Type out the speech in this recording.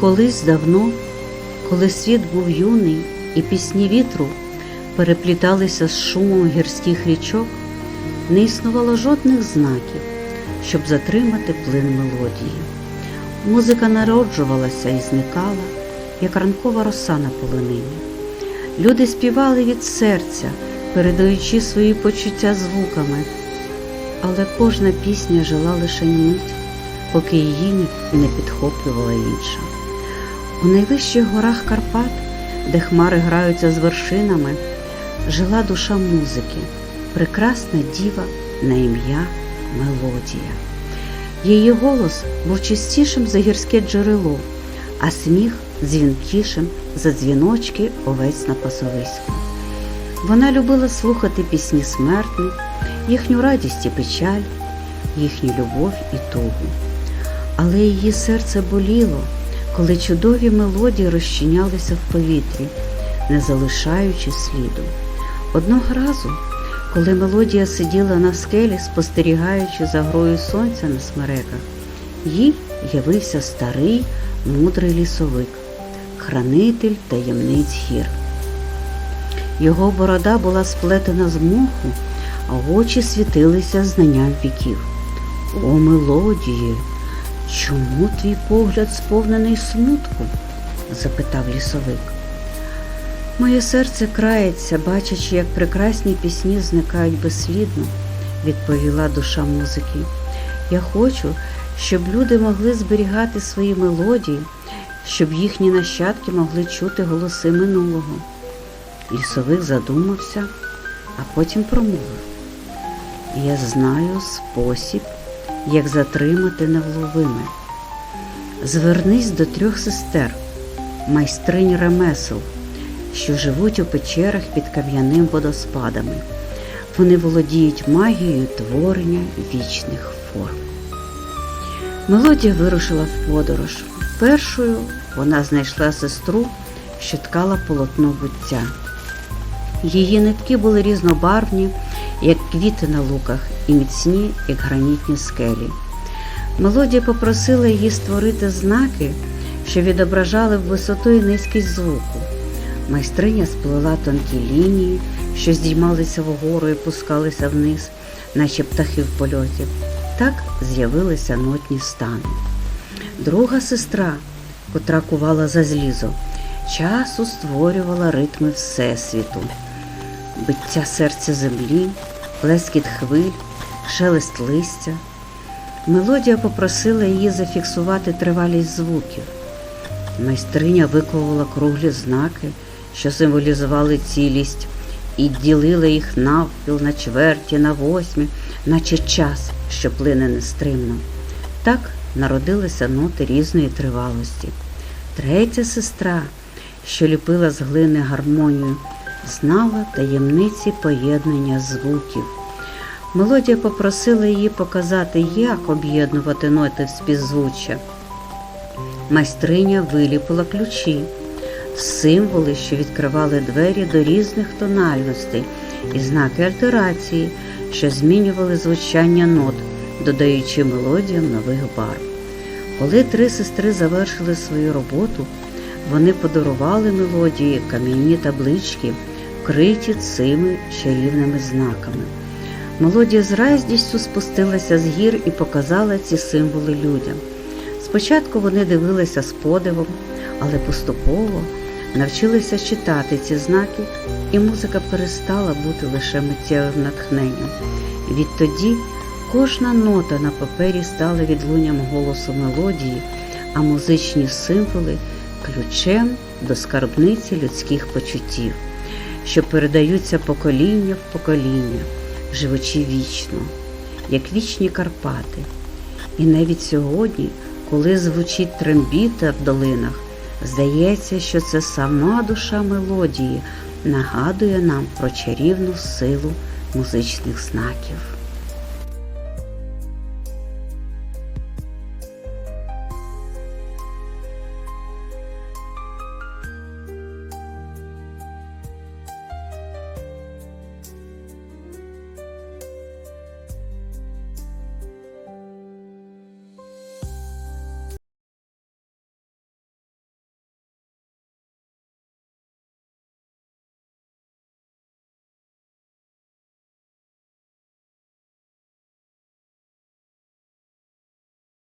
Колись давно, коли світ був юний і пісні вітру перепліталися з шумом гірських річок, не існувало жодних знаків, щоб затримати плин мелодії. Музика народжувалася і зникала, як ранкова роса на полонині. Люди співали від серця, передаючи свої почуття звуками, але кожна пісня жила лише мить, поки її не підхоплювала інша. У найвищих горах Карпат, де хмари граються з вершинами, жила душа музики, прекрасна діва на ім'я Мелодія. Її голос був чистішим за гірське джерело, а сміх дзвінкішим за дзвіночки овець на пасовиську. Вона любила слухати пісні смертних, їхню радість і печаль, їхню любов і тугу. Але її серце боліло, коли чудові мелодії розчинялися в повітрі, не залишаючи сліду. Одного разу, коли мелодія сиділа на скелі, спостерігаючи за грою сонця на смереках, їй явився старий мудрий лісовик, хранитель таємниць гір. Його борода була сплетена з моху, а очі світилися знанням віків. О, мелодії, чому твій погляд сповнений смутку? запитав лісовик. Моє серце крається, бачачи, як прекрасні пісні зникають безслідно, відповіла душа музики. Я хочу, щоб люди могли зберігати свої мелодії, щоб їхні нащадки могли чути голоси минулого. Лісовик задумався, а потім промовив. Я знаю спосіб, як затримати невловиме. Звернись до трьох сестер, майстринь ремесел, що живуть у печерах під кам'яним водоспадами. Вони володіють магією творення вічних форм. Мелодія вирушила в подорож. Першою вона знайшла сестру, що ткала полотно буття. Її нитки були різнобарвні, як квіти на луках, і міцні, як гранітні скелі. Мелодія попросила її створити знаки, що відображали висоту і низькість звуку. Майстриня сплела тонкі лінії, що здіймалися вгору і пускалися вниз, наче птахи в польоті. Так з'явилися нотні стани. Друга сестра, котра кувала за злізо, часу створювала ритми Всесвіту, биття серця землі, плескіт хвиль, шелест листя. Мелодія попросила її зафіксувати тривалість звуків. Майстриня виковувала круглі знаки, що символізували цілість, і ділила їх навпіл на чверті, на восьмі, наче час, що плине нестримно. Так народилися ноти різної тривалості. Третя сестра, що ліпила з глини гармонію, знала таємниці поєднання звуків. Мелодія попросила її показати, як об'єднувати ноти в співзвуччя. Майстриня виліпила ключі, символи, що відкривали двері до різних тональностей, і знаки альтерації, що змінювали звучання нот, додаючи мелодіям нових барв. Коли три сестри завершили свою роботу, вони подарували мелодії кам'яні таблички, вкриті цими чарівними знаками. Мелодія з радістю спустилася з гір і показала ці символи людям. Спочатку вони дивилися з подивом, але поступово навчилися читати ці знаки, і музика перестала бути лише миттєвим натхненням. Відтоді кожна нота на папері стала відлунням голосу мелодії, а музичні символи ключем до скарбниці людських почуттів, що передаються покоління в покоління, живучи вічно, як вічні Карпати. І навіть сьогодні, коли звучить трембіта в долинах, здається, що це сама душа мелодії нагадує нам про чарівну силу музичних знаків.